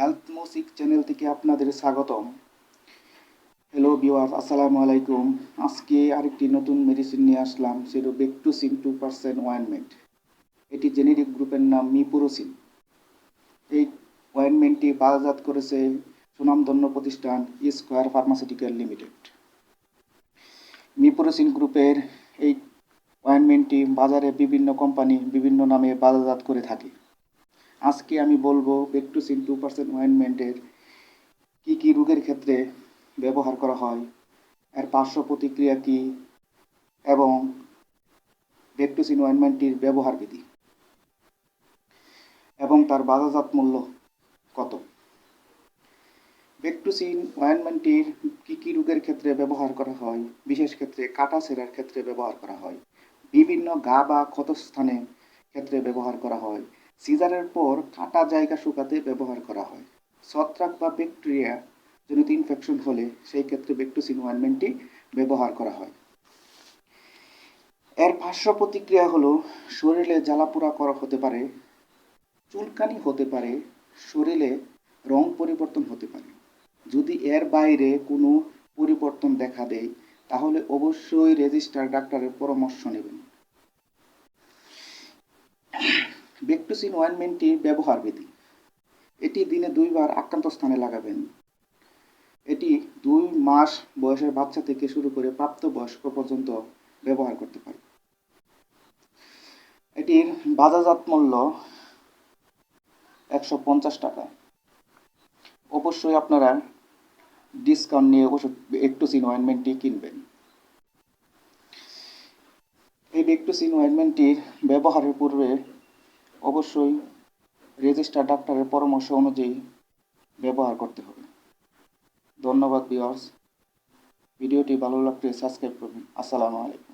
Health মুসিক channel থেকে আপনাদের স্বাগতম। হ্যালো ভিওয়ার্স আসসালামু আলাইকুম। আজকে আরেকটি নতুন মেডিসিন নিয়ে আসলাম সেটা বেকটুসিন টু পার্সেন্ট ওয়াইনমেন্ট এটি জেনেরিক গ্রুপের নাম মিপুরোসিন এই ওয়াইনমেন্টটি বাজারজাত করেছে সুনামধন্য প্রতিষ্ঠান স্কোয়ার ফার্মাসিউটিক্যাল লিমিটেড মিপুরোসিন গ্রুপের এই ওয়াইনমেন্টটি বাজারে বিভিন্ন কোম্পানি বিভিন্ন নামে বাজারজাত করে থাকে। আজকে আমি বলব বেকটুসিন টু পার্সেন্ট অয়েনমেন্টের কী কী রোগের ক্ষেত্রে ব্যবহার করা হয়, এর পার্শ্ব প্রতিক্রিয়া কী, এবং বেকটুসিন অয়েনমেন্টটির ব্যবহার বিধি, এবং তার বাজারজাত মূল্য কত। বেকটুসিন অয়েনমেন্টটির কী কী রোগের ক্ষেত্রে ব্যবহার করা হয়, বিশেষ ক্ষেত্রে কাটা সেরার ক্ষেত্রে ব্যবহার করা হয়, বিভিন্ন গা বা ক্ষতস্থানে ক্ষেত্রে ব্যবহার করা হয় সিজারের পর কাটা জায়গা শুকাতে ব্যবহার করা হয়। ছত্রাক বা ব্যাকটেরিয়া জনিত ইনফেকশন হলে সেই ক্ষেত্রে বেক্টোসিন ওয়ানমেন্টটি ব্যবহার করা হয়। এর পার্শ্ব প্রতিক্রিয়া হলো, শরীরে জ্বালাপোড়া করা হতে পারে, চুলকানি হতে পারে, শরীরে রং পরিবর্তন হতে পারে। যদি এর বাইরে কোনো পরিবর্তন দেখা দেয়, তাহলে অবশ্যই রেজিস্টার ডাক্তারের পরামর্শ নেবেন। বেক্টোসিন ওয়ানমেন্টটির ব্যবহার বিধি। এটি দিনে দুইবার আক্রান্ত স্থানে লাগাবেন। এটি দুই মাস বয়সের বাচ্চা থেকে শুরু করে প্রাপ্তবয়স্ক পর্যন্ত ব্যবহার করতে পারে। এটির বাজারজাত মূল্য একশো পঞ্চাশ টাকা। অবশ্যই আপনারা ডিসকাউন্ট নিয়ে ওষুধ একটুসিন অয়েনমেন্টটি কিনবেন। এই বেক্টোসিন অয়েনমেন্টটির ব্যবহারের পূর্বে অবশ্যই রেজিস্টার ডাক্তারের পরামর্শ অনুযায়ী ব্যবহার করতে হবে। ধন্যবাদ বিয়ার্স ভিডিওটি ভালো লাগলে সাবস্ক্রাইব করবেন। আসসালামু আলাইকুম।